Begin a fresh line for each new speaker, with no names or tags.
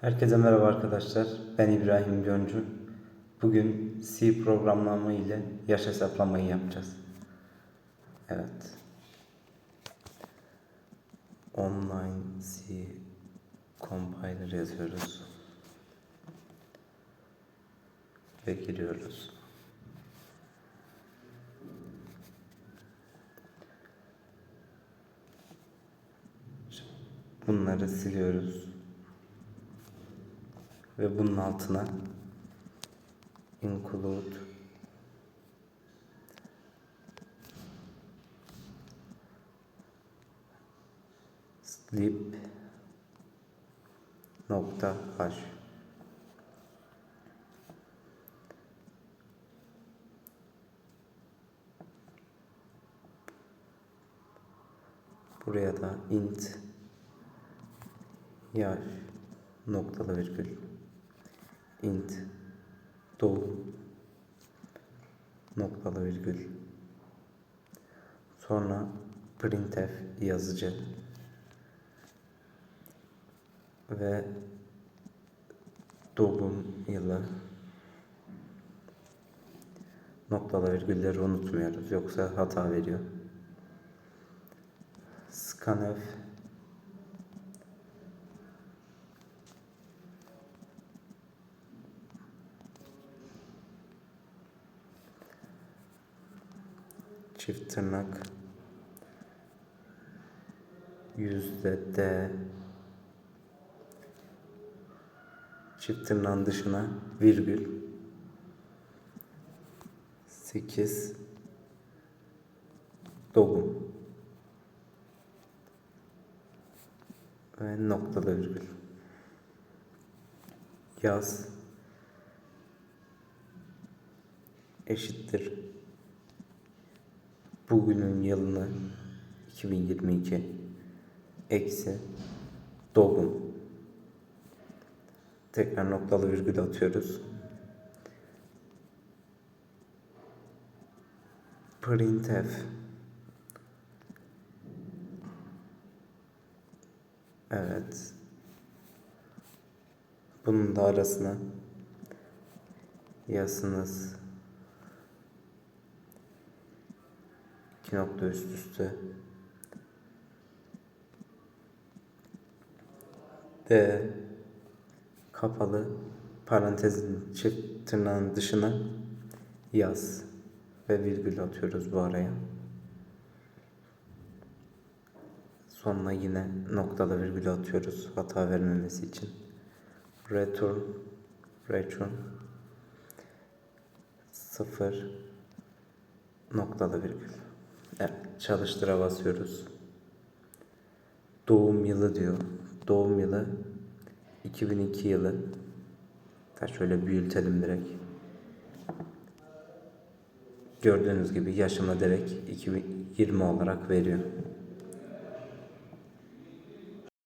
Herkese merhaba arkadaşlar. Ben İbrahim Göncu. Bugün C programlama ile yaş hesaplamayı yapacağız. Evet. Online C compiler yazıyoruz. Ve giriyoruz. Bunları siliyoruz. Ve bunun altına include sleep nokta h. Buraya da int yaş noktalı virgül int doğum noktalı virgül. Sonra printf yazıcı. Ve doğum yılı. Noktalı virgülleri unutmuyoruz yoksa hata veriyor. Scanf çift tırnak. Yüzde D. Çift tırnağın dışına virgül. 8 doğum ve noktalı virgül. Yaz. Eşittir bugünün yılını 2022 eksi doğum tekrar noktalı virgül atıyoruz. Printf. Evet. Bunun da arasına yazınız iki nokta üst üste D kapalı parantezin çift tırnağın dışına yaz ve virgül atıyoruz bu araya. Sonuna yine noktalı virgül atıyoruz hata vermemesi için. Return return 0 noktalı virgül. Evet, çalıştıra basıyoruz. Doğum yılı diyor. Doğum yılı 2002 yılı. Da şöyle büyütelim direkt. Gördüğünüz gibi yaşımı direkt 2020 olarak veriyor.